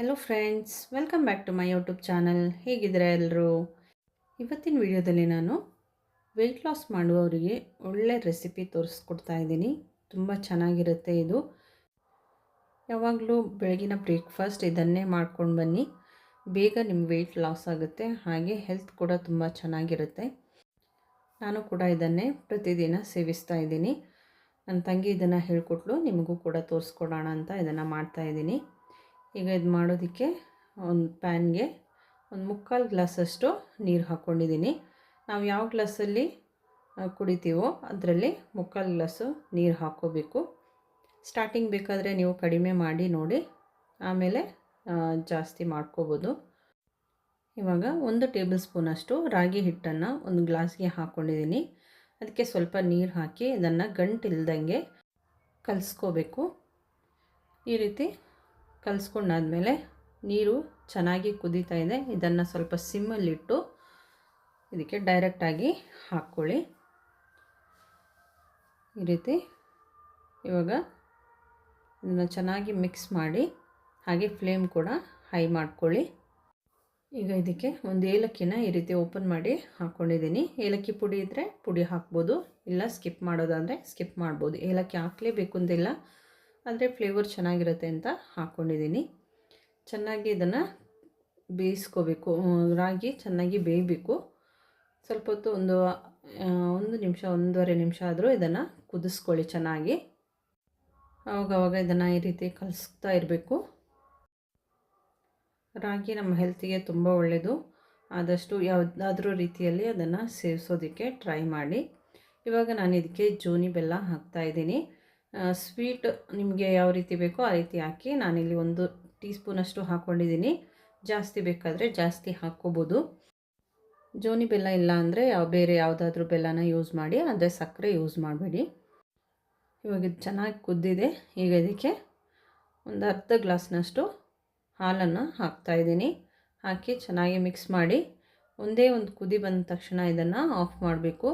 Hello friends welcome back to my YouTube channel ಹೇಗಿದ್ದೀರಾ ಎಲ್ಲರೂ ಇವತ್ತಿನ ವಿಡಿಯೋದಲ್ಲಿ ನಾನು ವೆಯ್ಟ್ ಲಾಸ್ ಮಾಡುವವರಿಗೆ ಒಳ್ಳೆ ರೆಸಿಪಿ ತೋರಿಸ್ಕೊಡ್ತಾ ಇದ್ದೀನಿ. ತುಂಬ ಚೆನ್ನಾಗಿರುತ್ತೆ ಇದು. ಯಾವಾಗಲೂ ಬೆಳಗಿನ ಬ್ರೇಕ್ಫಾಸ್ಟ್ ಇದನ್ನೇ ಮಾಡ್ಕೊಂಡು ಬನ್ನಿ. ಬೇಗ ನಿಮ್ಮ ವೆಯ್ಟ್ ಲಾಸ್ ಆಗುತ್ತೆ. ಹಾಗೆ ಹೆಲ್ತ್ ಕೂಡ ತುಂಬ ಚೆನ್ನಾಗಿರುತ್ತೆ. ನಾನು ಕೂಡ ಇದನ್ನೇ ಪ್ರತಿದಿನ ಸೇವಿಸ್ತಾ ಇದ್ದೀನಿ. ನನ್ನ ತಂಗಿ ಇದನ್ನು ಹೇಳಿಕೊಟ್ಲು, ನಿಮಗೂ ಕೂಡ ತೋರಿಸ್ಕೊಡೋಣ ಅಂತ ಇದನ್ನು ಮಾಡ್ತಾಯಿದ್ದೀನಿ ಈಗ ಇದು ಮಾಡೋದಕ್ಕೆ ಒಂದು ಪ್ಯಾನ್ಗೆ ಒಂದು ಮುಕ್ಕಾಲು ಗ್ಲಾಸಷ್ಟು ನೀರು ಹಾಕ್ಕೊಂಡಿದ್ದೀನಿ ನಾವು ಯಾವ ಗ್ಲಾಸಲ್ಲಿ ಕುಡಿತೀವೋ ಅದರಲ್ಲಿ ಮುಕ್ಕಾಲು ಗ್ಲಾಸು ನೀರು ಹಾಕ್ಕೋಬೇಕು ಸ್ಟಾರ್ಟಿಂಗ್ ಬೇಕಾದರೆ ನೀವು ಕಡಿಮೆ ಮಾಡಿ ನೋಡಿ. ಆಮೇಲೆ ಜಾಸ್ತಿ ಮಾಡ್ಕೋಬೋದು. ಇವಾಗ ಒಂದು ಟೇಬಲ್ ಸ್ಪೂನಷ್ಟು ರಾಗಿ ಹಿಟ್ಟನ್ನು ಒಂದು ಗ್ಲಾಸ್ಗೆ ಹಾಕ್ಕೊಂಡಿದ್ದೀನಿ ಅದಕ್ಕೆ ಸ್ವಲ್ಪ ನೀರು ಹಾಕಿ ಇದನ್ನು ಗಂಟಿಲ್ದಂಗೆ ಕಲಿಸ್ಕೋಬೇಕು. ಈ ರೀತಿ ಕಲಿಸ್ಕೊಂಡಾದ್ಮೇಲೆ ನೀರು ಚೆನ್ನಾಗಿ ಕುದೀತಾ ಇದೆ. ಇದನ್ನು ಸ್ವಲ್ಪ ಸಿಮ್ಮಲ್ಲಿಟ್ಟು ಇದಕ್ಕೆ ಡೈರೆಕ್ಟಾಗಿ ಹಾಕ್ಕೊಳ್ಳಿ. ಈ ರೀತಿ ಇವಾಗ ಇದನ್ನು ಚೆನ್ನಾಗಿ ಮಿಕ್ಸ್ ಮಾಡಿ ಹಾಗೆ ಫ್ಲೇಮ್ ಕೂಡ ಹೈ ಮಾಡ್ಕೊಳ್ಳಿ. ಈಗ ಇದಕ್ಕೆ ಒಂದು ಏಲಕ್ಕಿನ ಈ ರೀತಿ ಓಪನ್ ಮಾಡಿ ಹಾಕ್ಕೊಂಡಿದ್ದೀನಿ ಏಲಕ್ಕಿ ಪುಡಿ ಇದ್ದರೆ ಪುಡಿ ಹಾಕ್ಬೋದು. ಇಲ್ಲ ಸ್ಕಿಪ್ ಮಾಡೋದಾದರೆ ಸ್ಕಿಪ್ ಮಾಡ್ಬೋದು. ಏಲಕ್ಕಿ ಹಾಕಲೇಬೇಕು ಅಂತಿಲ್ಲ ಆದರೆ ಫ್ಲೇವರ್ ಚೆನ್ನಾಗಿರುತ್ತೆ ಅಂತ ಹಾಕ್ಕೊಂಡಿದ್ದೀನಿ. ಚೆನ್ನಾಗಿ ಇದನ್ನು ಬೇಯಿಸ್ಕೋಬೇಕು. ರಾಗಿ ಚೆನ್ನಾಗಿ ಬೇಯಬೇಕು. ಸ್ವಲ್ಪ ಹೊತ್ತು ಒಂದು ಒಂದು ನಿಮಿಷ, ಒಂದೂವರೆ ನಿಮಿಷ ಆದರೂ ಇದನ್ನು ಕುದಿಸ್ಕೊಳ್ಳಿ ಚೆನ್ನಾಗಿ. ಆವಾಗವಾಗ ಇದನ್ನು ಈ ರೀತಿ ಕಲಿಸ್ತಾ ಇರಬೇಕು. ರಾಗಿ ನಮ್ಮ ಹೆಲ್ತಿಗೆ ತುಂಬ ಒಳ್ಳೆಯದು ಆದಷ್ಟು ಯಾವುದಾದ್ರೂ ರೀತಿಯಲ್ಲಿ ಅದನ್ನು ಸೇವಿಸೋದಕ್ಕೆ ಟ್ರೈ ಮಾಡಿ. ಇವಾಗ ನಾನು ಇದಕ್ಕೆ ಜೋನಿ ಬೆಲ್ಲ ಹಾಕ್ತಾಯಿದ್ದೀನಿ ಸ್ವೀಟ್ ನಿಮಗೆ ಯಾವ ರೀತಿ ಬೇಕೋ ಆ ರೀತಿ ಹಾಕಿ ನಾನಿಲ್ಲಿ ಒಂದು ಟೀ ಸ್ಪೂನಷ್ಟು ಹಾಕ್ಕೊಂಡಿದ್ದೀನಿ ಜಾಸ್ತಿ ಬೇಕಾದರೆ ಜಾಸ್ತಿ ಹಾಕ್ಕೋಬೋದು. ಜೋನಿ ಬೆಲ್ಲ ಇಲ್ಲ ಅಂದರೆ ಯಾವ ಬೇರೆ ಯಾವುದಾದ್ರೂ ಬೆಲ್ಲನ ಯೂಸ್ ಮಾಡಿ ಅಂದರೆ ಸಕ್ಕರೆ ಯೂಸ್ ಮಾಡಬೇಡಿ. ಇವಾಗ ಇದು ಚೆನ್ನಾಗಿ ಕುದ್ದಿದೆ. ಈಗ ಇದಕ್ಕೆ ಒಂದು ಅರ್ಧ ಗ್ಲಾಸ್ನಷ್ಟು ಹಾಲನ್ನು ಹಾಕ್ತಾಯಿದ್ದೀನಿ ಹಾಕಿ ಚೆನ್ನಾಗಿ ಮಿಕ್ಸ್ ಮಾಡಿ ಒಂದೇ ಒಂದು ಕುದಿ ಬಂದ ತಕ್ಷಣ ಇದನ್ನು ಆಫ್ ಮಾಡಬೇಕು.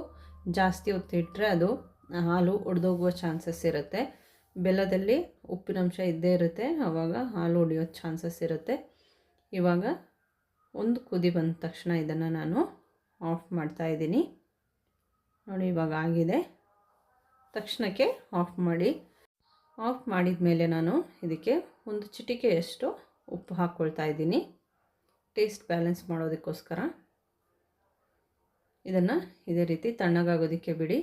ಜಾಸ್ತಿ ಹೊತ್ತಿಟ್ಟರೆ ಅದು ಹಾಲು ಒಡೆದೋಗುವ ಚಾನ್ಸಸ್ ಇರುತ್ತೆ. ಬೆಲ್ಲದಲ್ಲಿ ಉಪ್ಪಿನಂಶ ಇದ್ದೇ ಇರುತ್ತೆ. ಆವಾಗ ಹಾಲು ಒಡೆಯೋ ಚಾನ್ಸಸ್ ಇರುತ್ತೆ. ಇವಾಗ ಒಂದು ಕುದಿ ಬಂದ ತಕ್ಷಣ ಇದನ್ನು ನಾನು ಆಫ್ ಮಾಡ್ತಾಯಿದ್ದೀನಿ ನೋಡಿ, ಇವಾಗ ಆಗಿದೆ. ತಕ್ಷಣಕ್ಕೆ ಆಫ್ ಮಾಡಿ. ಆಫ್ ಮಾಡಿದ ಮೇಲೆ ನಾನು ಇದಕ್ಕೆ ಒಂದು ಚಿಟಿಕೆಯಷ್ಟು ಉಪ್ಪು ಹಾಕ್ಕೊಳ್ತಾ ಇದ್ದೀನಿ. ಟೇಸ್ಟ್ ಬ್ಯಾಲೆನ್ಸ್ ಮಾಡೋದಕ್ಕೋಸ್ಕರ. ಇದನ್ನು ಇದೇ ರೀತಿ ತಣ್ಣಗಾಗೋದಕ್ಕೆ ಬಿಡಿ.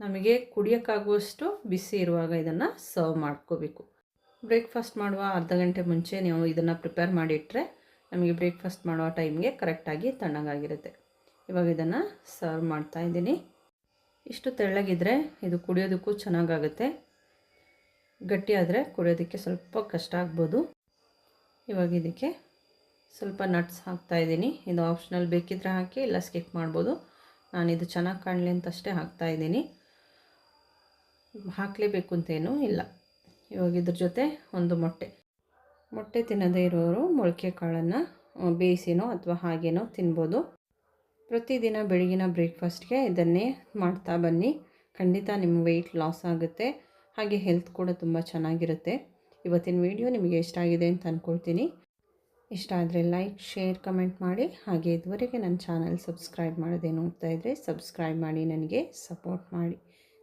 ನಮಗೆ ಕುಡಿಯೋಕ್ಕಾಗುವಷ್ಟು ಬಿಸಿ ಇರುವಾಗ ಇದನ್ನು ಸರ್ವ್ ಮಾಡ್ಕೋಬೇಕು. ಬ್ರೇಕ್ಫಾಸ್ಟ್ ಮಾಡುವ ಅರ್ಧ ಗಂಟೆ ಮುಂಚೆ ನೀವು ಇದನ್ನು ಪ್ರಿಪೇರ್ ಮಾಡಿಟ್ಟರೆ ನಮಗೆ ಬ್ರೇಕ್ಫಾಸ್ಟ್ ಮಾಡುವ ಟೈಮ್ಗೆ ಕರೆಕ್ಟಾಗಿ ತಣ್ಣಗಾಗಿರುತ್ತೆ. ಇವಾಗ ಇದನ್ನು ಸರ್ವ್ ಮಾಡ್ತಾ ಇದ್ದೀನಿ. ಇಷ್ಟು ತೆಳ್ಳಗಿದ್ರೆ ಇದು ಕುಡಿಯೋದಕ್ಕೂ ಚೆನ್ನಾಗಾಗುತ್ತೆ. ಗಟ್ಟಿಯಾದರೆ ಕುಡಿಯೋದಕ್ಕೆ ಸ್ವಲ್ಪ ಕಷ್ಟ ಆಗ್ಬೋದು. ಇವಾಗ ಇದಕ್ಕೆ ಸ್ವಲ್ಪ ನಟ್ಸ್ ಹಾಕ್ತಾಯಿದ್ದೀನಿ ಇದು ಆಪ್ಷನಲ್ ಬೇಕಿದ್ರೆ ಹಾಕಿ ಇಲ್ಲ ಸ್ಕಿಪ್ ಮಾಡ್ಬೋದು. ನಾನಿದು ಚೆನ್ನಾಗಿ ಕಾಣಲಿ ಅಂತಷ್ಟೇ ಹಾಕ್ತಾ ಹಾಕ್ತಾಯಿದ್ದೀನಿ ಹಾಕಲೇಬೇಕು ಅಂತೇನೂ ಇಲ್ಲ. ಇವಾಗ ಇದ್ರ ಜೊತೆ ಒಂದು ಮೊಟ್ಟೆ. ಮೊಟ್ಟೆ ತಿನ್ನದೇ ಇರೋರು ಮೊಳಕೆ ಕಾಳನ್ನು ಬೇಯಿಸಿನೋ ಅಥವಾ ಹಾಗೇನೋ ತಿನ್ಬೋದು. ಪ್ರತಿದಿನ ಬೆಳಗಿನ ಬ್ರೇಕ್ಫಾಸ್ಟ್ಗೆ ಇದನ್ನೇ ಮಾಡ್ತಾ ಬನ್ನಿ. ಖಂಡಿತ ನಿಮ್ಮ ವೆಯ್ಟ್ ಲಾಸ್ ಆಗುತ್ತೆ. ಹಾಗೆ ಹೆಲ್ತ್ ಕೂಡ ತುಂಬ ಚೆನ್ನಾಗಿರುತ್ತೆ. ಇವತ್ತಿನ ವಿಡಿಯೋ ನಿಮಗೆ ಇಷ್ಟ ಆಗಿದೆ ಅಂತ ಅಂದ್ಕೊಳ್ತೀನಿ ಇಷ್ಟ ಆದರೆ ಲೈಕ್ ಶೇರ್ ಕಮೆಂಟ್ ಮಾಡಿ. ಹಾಗೆ ಇದುವರೆಗೆ ನನ್ನ ಚಾನಲ್ ಸಬ್ಸ್ಕ್ರೈಬ್ ಮಾಡೋದೇ ನೋಡ್ತಾ ಇದ್ದರೆ ಸಬ್ಸ್ಕ್ರೈಬ್ ಮಾಡಿ, ನನಗೆ ಸಪೋರ್ಟ್ ಮಾಡಿ.